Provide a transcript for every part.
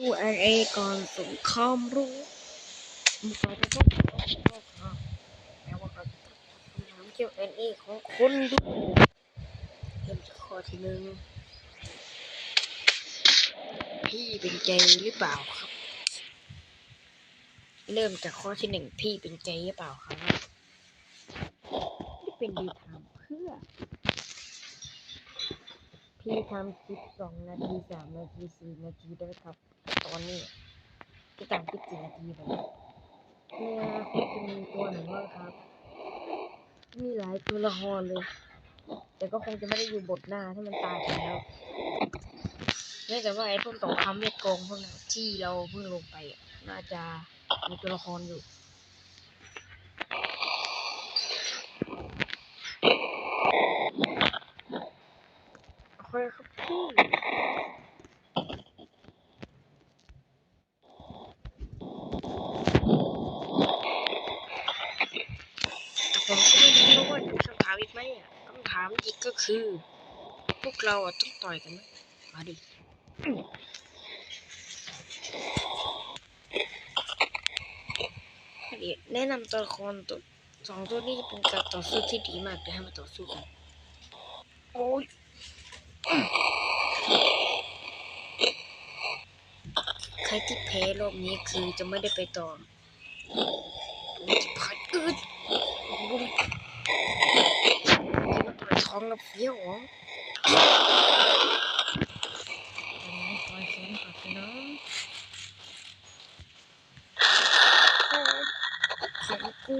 ดูเอเอก่อนสงครามรู้มันต่อไปก็ก็ค่ะแม้ว่าเราจะต้องทำเกี่ยวเอ็นเอของคนดูเริ่มจากข้อที่หนึ่งพี่เป็นใจหรือเปล่าครับ เริ่มจากข้อที่หนึ่งพี่เป็นใจหรือเปล่าครับที่เป็นดีทำเพื่อ พี่ทำคลิปสองนาทีสามนาทีสี่นาทีได้ครับ ตอนนี้พี่ทำคลิปสี่นาทีไปแล้วในอนาคตจะมีตัวหนบ้าครับ มีหลายตัวละครเลย แต่ก็คงจะไม่ได้อยู่บทหน้าที่มันตายไปแล้วเนื่องจากว่าไอ้พวกสองคำเรียกโกงพวกนั้นที่เราเพิ่งลงไปน่าจะมีตัวละครอยู่ โอเครับพี่แต่ผมก็ไม่รู้ว่าจะมีคำถามอีกไหมอะคำถามอีกก็คือ พวกเราอะต้องต่อยกันไหมมาดิเดี๋ยวแนะนำตัวละครตัวสองตัวนี้จะเป็นการต่อสู้ที่ดีมากเดี๋ยวให้มาต่อสู้กันโอ้ย ใครที่แพ้รอบนี้คือจะไม่ได้ไปต่อโอ้ยผ่านอืดโอ้ยมันปวดท้องแล้วเฟี้ยวเหรอเป็นไงคอยแขนก่อนสิน้องโอ้ยแขนกู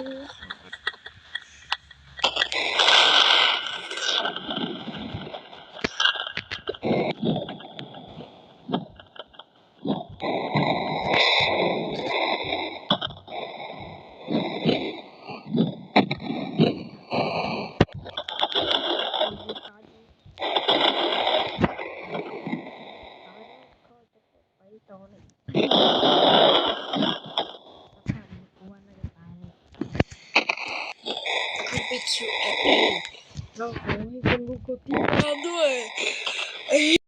ไปต่อเลย ขึ้นไป Q&A เราขอให้คนดูกดติดตามด้วย